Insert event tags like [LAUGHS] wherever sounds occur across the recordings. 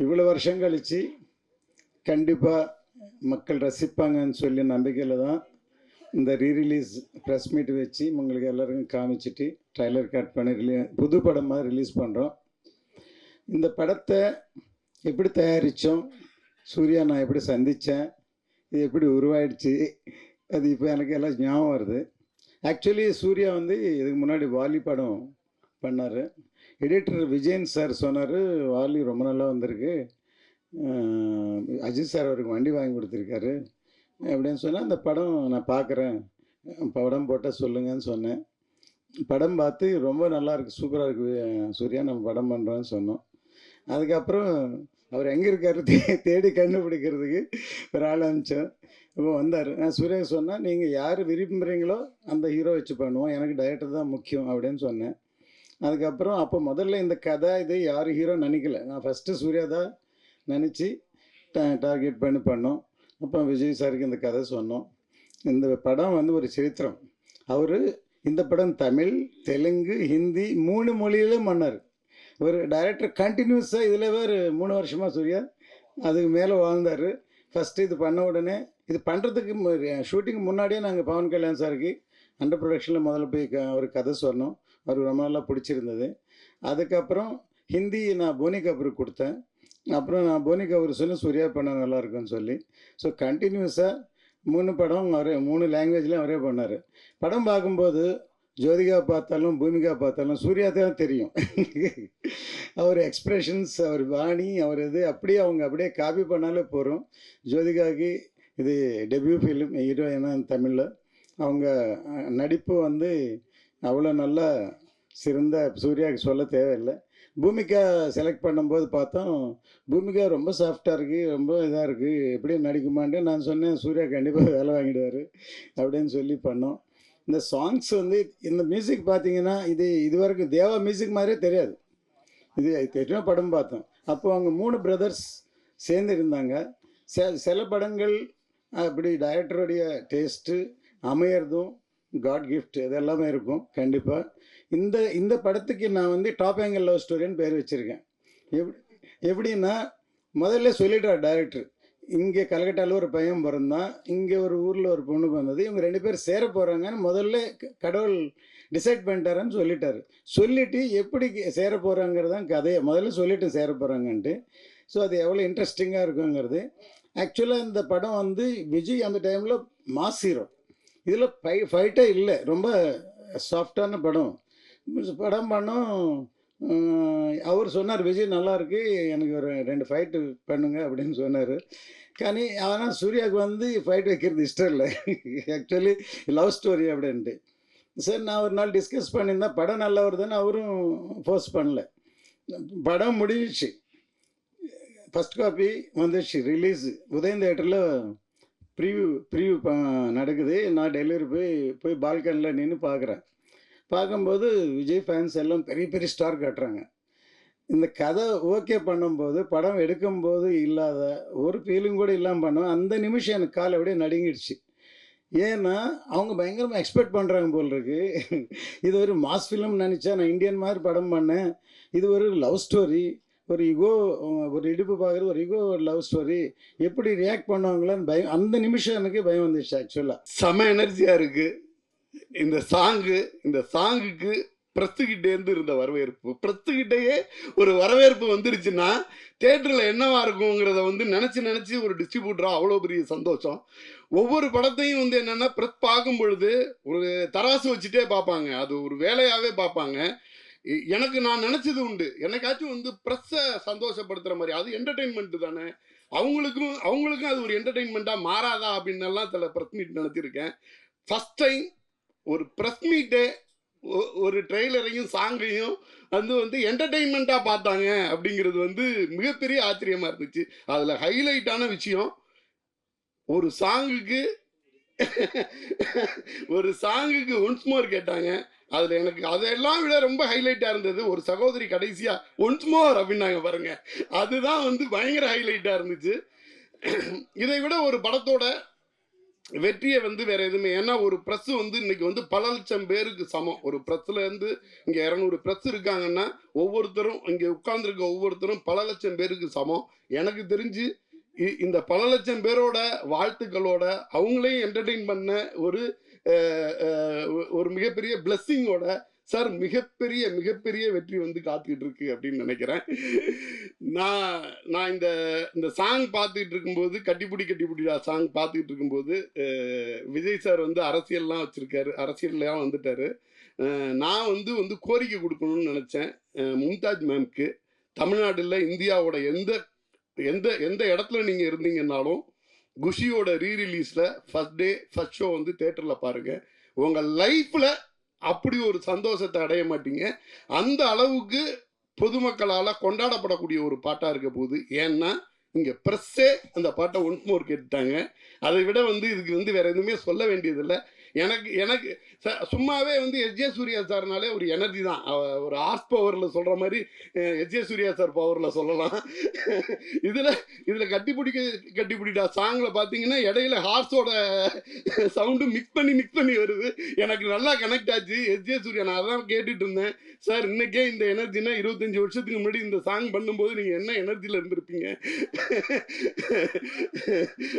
இவ்வளோ வருஷம் கழித்து கண்டிப்பாக மக்கள் ரசிப்பாங்கன்னு சொல்லி நம்பிக்கையில் தான் இந்த ரீரிலீஸ் ப்ரெஸ் மீட் வச்சு உங்களுக்கு எல்லாருக்கும் காமிச்சிட்டு ட்ரைலர் கட் பண்ணி ரிலீ புது படமாக ரிலீஸ் பண்ணுறோம் இந்த படத்தை எப்படி தயாரித்தோம் சூர்யா நான் எப்படி சந்தித்தேன் இது எப்படி உருவாயிடுச்சு அது இப்போ எனக்கு எல்லாம் ஞாபகம் வருது. ஆக்சுவலி சூர்யா வந்து இதுக்கு முன்னாடி வாலி படம் பண்ணார். எடிட்டர் விஜயன் சார் சொன்னார் வாலி ரொம்ப நல்லா வந்திருக்கு. அஜித் சார் அவருக்கு வண்டி வாங்கி கொடுத்துருக்காரு. அப்படின்னு சொன்னால் அந்த படம் நான் பார்க்குறேன். படம் போட்டால் சொல்லுங்கன்னு சொன்னேன். படம் பார்த்து ரொம்ப நல்லா இருக்குது சூப்பராக இருக்குது சூர்யா நம்ம படம் பண்ணுறோன்னு சொன்னோம். அதுக்கப்புறம் அவர் எங்கே இருக்காரு தே தேடி கண்டுபிடிக்கிறதுக்கு ஒரு ஆள் அனுப்பிச்சோம். இப்போ வந்தார். நான் சூர்யா சொன்னேன் நீங்கள் யார் விரும்புகிறீங்களோ அந்த ஹீரோ வச்சு பண்ணுவோம். எனக்கு டைரக்டர் தான் முக்கியம் அப்படின்னு சொன்னேன். அதுக்கப்புறம் அப்போ முதல்ல இந்த கதை இது யார் ஹீரோ நினைக்கல. நான் ஃபஸ்ட்டு சூர்யா தான் நினச்சி டார்கெட் பண்ணி பண்ணோம். அப்போ விஜய் சாருக்கு இந்த கதை சொன்னோம். இந்த படம் வந்து ஒரு சரித்திரம். அவர் இந்த படம் தமிழ் தெலுங்கு ஹிந்தி மூணு மொழியிலும் பண்ணார் ஒரு டைரக்டர் கண்டினியூஸாக இதில் வேறு மூணு வருஷமாக சூர்யா அதுக்கு மேலே வாழ்ந்தார். ஃபஸ்ட்டு இது பண்ண உடனே இது பண்ணுறதுக்கு ஷூட்டிங் முன்னாடியே நாங்கள் பவன் கல்யாண் சாருக்கு அண்டர் ப்ரொடக்ஷனில் முதல்ல போய் க ஒரு கதை சொன்னோம். அவருக்கு ரொம்ப நல்லா பிடிச்சிருந்தது. அதுக்கப்புறம் ஹிந்தி நான் போனி கபூர் கொடுத்தேன். அப்புறம் நான் போனி கபூர் சொல்லி சூர்யா பண்ண நல்லாயிருக்குன்னு சொல்லி. ஸோ கண்டினியூஸாக மூணு படம் அவரே மூணு லாங்குவேஜ்லேயும் அவரே பண்ணார். படம் பார்க்கும்போது ஜோதிகா பார்த்தாலும் பூமிகா பார்த்தாலும் சூர்யா தான் தெரியும். அவர் எக்ஸ்ப்ரெஷன்ஸ் அவர் வாணி அவர் இது அப்படியே அவங்க அப்படியே காப்பி பண்ணாலே போகிறோம் ஜோதிகாக்கு இது டெபியூ ஃபிலிம் ஹீரோயினா தமிழில். அவங்க நடிப்பு வந்து அவ்வளோ நல்லா சிறந்த சூர்யாவுக்கு சொல்ல தேவையில்லை. பூமிகா செலக்ட் பண்ணும்போது பார்த்தோம் பூமிகா ரொம்ப சாஃப்டாக இருக்குது ரொம்ப இதாக இருக்குது எப்படி நடிக்குமான்ட்டு நான் சொன்னேன் சூர்யா கண்டிப்பாக [LAUGHS] வேலை வாங்கிடுவார் அப்படின்னு சொல்லி பண்ணோம். இந்த சாங்ஸ் வந்து இந்த மியூசிக் பார்த்தீங்கன்னா இது இது வரைக்கும் தேவா மியூசிக் மாதிரியே தெரியாது. இது தெரியும் படம் பார்த்தோம். அப்போ அவங்க மூணு பிரதர்ஸ் சேர்ந்து இருந்தாங்க. சில படங்கள் அப்படி டைரக்டருடைய டேஸ்ட்டு அமையறதும் காட் கிஃப்ட் இதெல்லாமே இருக்கும் கண்டிப்பாக இந்த இந்த படத்துக்கு நான் வந்து டாப் ஆங்கிள் லவ் ஸ்டோரின்னு பேர் வச்சுருக்கேன். எப்படி எப்படின்னா முதல்ல சொல்லிட்டார் டைரக்டர் இங்கே கல்கட்டாவில் ஒரு பையன் பிறந்தான் இங்கே ஒரு ஊரில் ஒரு பொண்ணு பிறந்தது இவங்க ரெண்டு பேர் சேர போகிறாங்கன்னு முதல்ல க- கடவுள் டிசைட் பண்ணிட்டாருன்னு சொல்லிட்டாரு. சொல்லிவிட்டு எப்படி சேர போகிறாங்கிறது தான் கதையை முதல்ல சொல்லிட்டு சேர போகிறாங்கன்ட்டு ஸோ அது எவ்வளோ இன்ட்ரெஸ்டிங்காக இருக்குங்கிறது. ஆக்சுவலாக இந்த படம் வந்து விஜய் அந்த டைமில் மாஸ் ஹீரோ. இதில் ஃபை ஃபைட்டே இல்லை. ரொம்ப சாஃப்டான படம். படம் பண்ணோம். அவர் சொன்னார் விஜய் நல்லாயிருக்கு எனக்கு ஒரு ரெண்டு ஃபைட்டு பண்ணுங்க அப்படின்னு சொன்னார். కానీ ஆனால் சூர்யாவுக்கு வந்து ஃபைட் வைக்கிறது இஷ்டம் இல்லை. ஆக்சுவலி லவ் ஸ்டோரி அப்படின்ட்டு. சரி நான் ஒரு நாள் டிஸ்கஸ் பண்ணியிருந்தேன். படம் நல்லா வருதுன்னு அவரும் ஃபோர்ஸ் பண்ணல. படம் முடிஞ்சிச்சு. ஃபஸ்ட் காப்பி வந்துடுச்சு ரிலீஸ் உதயம் தேட்டரில் ப்ரீவியூ ப்ரீவியூ நடக்குது. நான் டெலிவரி போய் போய் பால்கனியில் நின்று பார்க்குறேன் பார்க்கும்போது விஜய் ஃபேன்ஸ் எல்லாம் பெரிய பெரிய ஸ்டார் காட்டுறாங்க. இந்த கதை ஓகே பண்ணும்போது படம் எடுக்கும்போது இல்லாத ஒரு ஃபீலிங் கூட இல்லாமல் பண்ணோம். அந்த நிமிஷம் எனக்கு கால் அப்படியே நடுங்கிடுச்சு. ஏன்னா அவங்க பயங்கரமாக எக்ஸ்பெக்ட் பண்ணுறாங்க போல் இருக்கு. இது ஒரு மாஸ் ஃபிலிம் நினச்சா நான் இந்தியன் மாதிரி படம் பண்ணேன். இது ஒரு லவ் ஸ்டோரி ஒரு இகோ ஒரு இடுப்பு பார்க்குற ஒரு இகோ லவ் ஸ்டோரி எப்படி ரியாக்ட் பண்ணுவாங்களான்னு பயம் அந்த நிமிஷம் எனக்கு பயம் வந்துச்சு ஆக்சுவலாக செம எனர்ஜியாக இருக்குது இந்த சாங்கு இந்த சாங்குக்கு பிரஸ்துக்கிட்டேருந்து இருந்த வரவேற்பு. பிரஸ்துக்கிட்டேயே ஒரு வரவேற்பு வந்துருச்சுன்னா தேட்டரில் என்னவா இருக்குங்கிறத வந்து நினச்சி நினச்சி ஒரு டிஸ்ட்ரிபியூட்டராக அவ்வளோ பெரிய சந்தோஷம். ஒவ்வொரு படத்தையும் வந்து என்னென்னா ப்ரெஸ் பார்க்கும் பொழுது ஒரு தராசு வச்சுட்டே பார்ப்பாங்க. அது ஒரு வேலையாகவே பார்ப்பாங்க. எனக்கு நான் நினச்சது உண்டு. என்னைக்காச்சும் வந்து ப்ரெஸ்ஸை சந்தோஷப்படுத்துகிற மாதிரி அது என்டர்டெயின்மெண்ட்டு தானே. அவங்களுக்கும் அவங்களுக்கும் அது ஒரு என்டர்டெயின்மெண்ட்டாக மாறாதா அப்படின்னு எல்லாம் சில ப்ரெஸ் மீட் நினச்சிருக்கேன் ஃபஸ்ட் டைம் ஒரு ப்ரெஸ் மீட்டே ஒரு ட்ரெய்லரையும் சாங்கையும் வந்து வந்து என்டர்டெயின்மெண்ட்டாக பார்த்தாங்க அப்படிங்கிறது வந்து மிகப்பெரிய ஆச்சரியமாக இருந்துச்சு. அதில் ஹைலைட்டான விஷயம் ஒரு சாங்குக்கு ஒரு சாங்குக்கு ஒன்ஸ் மோர் கேட்டாங்க. அதில் எனக்கு அதெல்லாம் விட ரொம்ப ஹைலைட்டாக இருந்தது ஒரு சகோதரி கடைசியாக ஒன்ஸ் மோர் அப்படின்னாங்க பாருங்க. அதுதான் வந்து பயங்கர ஹைலைட்டாக இருந்துச்சு. இதை விட ஒரு படத்தோட வெற்றியை வந்து வேற எதுவுமே ஏன்னா ஒரு ப்ரெஸ் வந்து இன்னைக்கு வந்து பல லட்சம் பேருக்கு சமம். ஒரு ப்ரெஸ்ல இருந்து இங்க இரநூறு ப்ரெஸ் இருக்காங்கன்னா ஒவ்வொருத்தரும் இங்க உட்கார்ந்துருக்க ஒவ்வொருத்தரும் பல லட்சம் பேருக்கு சமம். எனக்கு தெரிஞ்சு இ- இந்த பல லட்சம் பேரோட வாழ்த்துக்களோட அவங்களையும் என்டர்டெயின் பண்ண ஒரு ஒரு மிகப்பெரிய பிளஸ்ஸிங்கோட சார் மிகப்பெரிய மிகப்பெரிய வெற்றி வந்து காத்துக்கிட்டு இருக்கு அப்படின்னு நினைக்கிறேன். நான் நான் இந்த இந்த சாங் பார்த்துக்கிட்டு இருக்கும்போது கட்டிப்பிடி கட்டிப்புடிடா சாங் பார்த்துக்கிட்டு இருக்கும்போது விஜய் சார் வந்து அரசியல்லாம் வச்சுருக்காரு அரசியல்லாம் வந்துட்டாரு. நான் வந்து வந்து கோரிக்கை கொடுக்கணும்னு நினச்சேன் மும்தாஜ் மேம்க்கு. தமிழ்நாட்டில் இந்தியாவோட எந்த எந்த எந்த இடத்துல நீங்கள் இருந்தீங்கன்னாலும் குஷியோட ரீ ரிலீஸில் ஃபஸ்ட் டே ஃபஸ்ட் ஷோ வந்து தேட்டரில் பாருங்கள் உங்கள் லைஃப்பில் அப்படி ஒரு சந்தோஷத்தை அடைய மாட்டீங்க. அந்த அளவுக்கு பொதுமக்களால் கொண்டாடப்படக்கூடிய ஒரு பாட்டாக இருக்க போகுது. ஏன்னா இங்கே ப்ரெஸ்ஸே அந்த பாட்டை ஒன்ஸ் மோர் கேட்டுட்டாங்க. அதை விட வந்து இதுக்கு வந்து வேறு எதுவுமே சொல்ல வேண்டியதில்லை. எனக்கு எனக்கு ச- சும்மாவே வந்து எஸ்ஜே சூர்யா சார்னாலே ஒரு எனர்ஜி தான். ஒரு ஹார்ஸ் பவரில் சொல்கிற மாதிரி எஸ்ஜே சூர்யா சார் பவரில் சொல்லலாம். இதில் இதில் கட்டி பிடிக்க கட்டி சாங்கில் பார்த்தீங்கன்னா இடையில ஹார்ஸோட சவுண்டு மிக்ஸ் பண்ணி மிக்ஸ் பண்ணி வருது. எனக்கு நல்லா கனெக்ட் ஆச்சு. எஸ்ஜே சூர்யா நான் அதான் கேட்டுட்டு இருந்தேன். சார் இன்னைக்கே இந்த எனர்ஜினா இருபத்தஞ்சி வருஷத்துக்கு முன்னாடி இந்த சாங் பண்ணும்போது நீங்கள் என்ன எனர்ஜியில் இருந்திருப்பீங்க?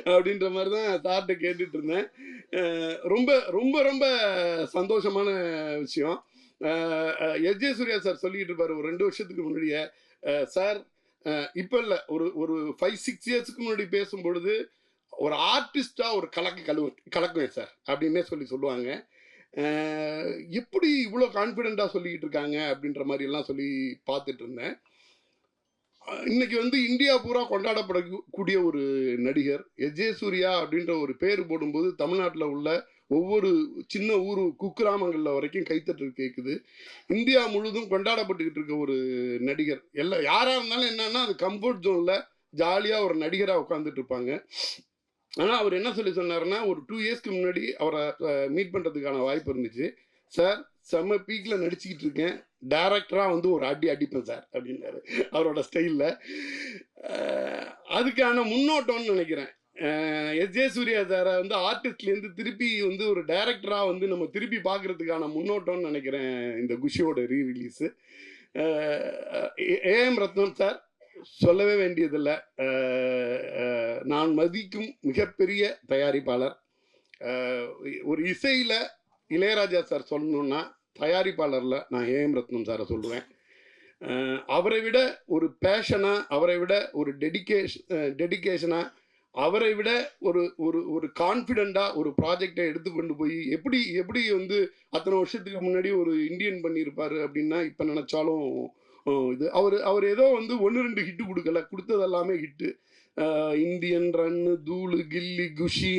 அப்படின்ற மாதிரி தான் சார்கிட்ட கேட்டுட்டு இருந்தேன். ரொம்ப ரொம்ப ரொம்ப சந்தோஷமான விஷயம். எஸ். ஜே. சூர்யா சார் சொல்லிட்டு இருப்பார் ஒரு ரெண்டு வருஷத்துக்கு முன்னாடியே. சார் இப்போ இல்லை ஒரு ஒரு ஃபைவ் சிக்ஸ் இயர்ஸ்க்கு முன்னாடி பேசும்பொழுது ஒரு ஆர்டிஸ்டாக ஒரு கலக்கு கழுவு கலக்குவேன் சார் அப்படின்னே சொல்லி சொல்லுவாங்க. எப்படி இவ்வளோ கான்ஃபிடெண்ட்டாக சொல்லிக்கிட்டு இருக்காங்க அப்படின்ற மாதிரி எல்லாம் சொல்லி பார்த்துட்டு இருந்தேன். இன்னைக்கு வந்து இந்தியா பூரா கொண்டாடப்படக்கூடிய ஒரு நடிகர் எஜே சூர்யா அப்படின்ற ஒரு பேர் போடும்போது தமிழ்நாட்டில் உள்ள ஒவ்வொரு சின்ன ஊர் குக்கிராமங்களில் வரைக்கும் கைத்தட்டல் கேட்குது இந்தியா முழுதும் கொண்டாடப்பட்டுக்கிட்டு இருக்க ஒரு நடிகர். எல்லாம் யாராக இருந்தாலும் என்னன்னா அது கம்ஃபர்ட் ஜோனில் ஜாலியாக ஒரு நடிகராக உட்காந்துட்டு இருப்பாங்க. ஆனால் அவர் என்ன சொல்லி சொன்னார்னா ஒரு டூ இயர்ஸ்க்கு முன்னாடி அவரை மீட் பண்ணுறதுக்கான வாய்ப்பு இருந்துச்சு. சார் செம்ம பீக்கில் நடிச்சுக்கிட்டு இருக்கேன். டேரக்டராக வந்து ஒரு அடி அடிப்பேன் சார் அப்படின்னாரு. அவரோட ஸ்டைலில் அதுக்கான முன்னோட்டம்னு நினைக்கிறேன். எஸ். ஜே. சூர்யா சாரை வந்து ஆர்டிஸ்ட்லேருந்து திருப்பி வந்து ஒரு டைரக்டராக வந்து நம்ம திருப்பி பார்க்குறதுக்கான முன்னோட்டம்னு நினைக்கிறேன் இந்த குஷியோட re release A M Ratnam sir சொல்லவே வேண்டியதில்லை. நான் மதிக்கும் மிகப்பெரிய தயாரிப்பாளர். ஒரு இசையில் இளையராஜா சார் சொல்லணுன்னா தயாரிப்பாளரில் நான் ஏஎம் ரத்னம் சாரை சொல்லுவேன். அவரை விட ஒரு பேஷனாக அவரை விட ஒரு டெடிகேஷன் டெடிகேஷனாக அவரை விட ஒரு ஒரு ஒரு கான்ஃபிடெண்ட்டாக ஒரு ப்ராஜெக்டை எடுத்துக்கொண்டு போய் எப்படி எப்படி வந்து அத்தனை வருஷத்துக்கு முன்னாடி ஒரு இந்தியன் பண்ணியிருப்பாரு அப்படின்னா இப்போ நினச்சாலும் இது அவர் அவர் ஏதோ வந்து ஒன்று ரெண்டு ஹிட்டு கொடுக்கல. கொடுத்தது எல்லாமே ஹிட்டு இந்தியன் ரன்னு தூளு கில்லி குஷி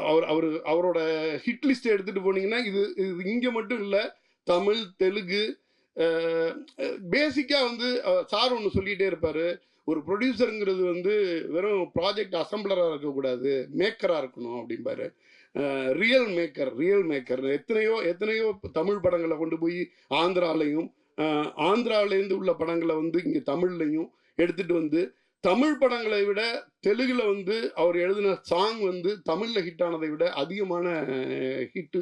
அவர் அவர் அவரோட ஹிட் லிஸ்ட்டை எடுத்துகிட்டு போனீங்கன்னா இது இது இங்கே மட்டும் இல்லை தமிழ் தெலுங்கு பேசிக்காக வந்து சார் ஒன்று சொல்லிகிட்டே இருப்பார். ஒரு ப்ரொடியூசருங்கிறது வந்து வெறும் ப்ராஜெக்ட் அசம்பிளராக இருக்கக்கூடாது மேக்கராக இருக்கணும் அப்படிம்பாரு. ரியல் மேக்கர் ரியல் மேக்கர் எத்தனையோ எத்தனையோ தமிழ் படங்களை கொண்டு போய் ஆந்திராலையும் ஆந்திராவிலேருந்து உள்ள படங்களை வந்து இங்கே தமிழ்லையும் எடுத்துகிட்டு வந்து தமிழ் படங்களை விட தெலுங்கில் வந்து அவர் எழுதின சாங் வந்து தமிழில் ஹிட் ஆனதை விட அதிகமான ஹிட்டு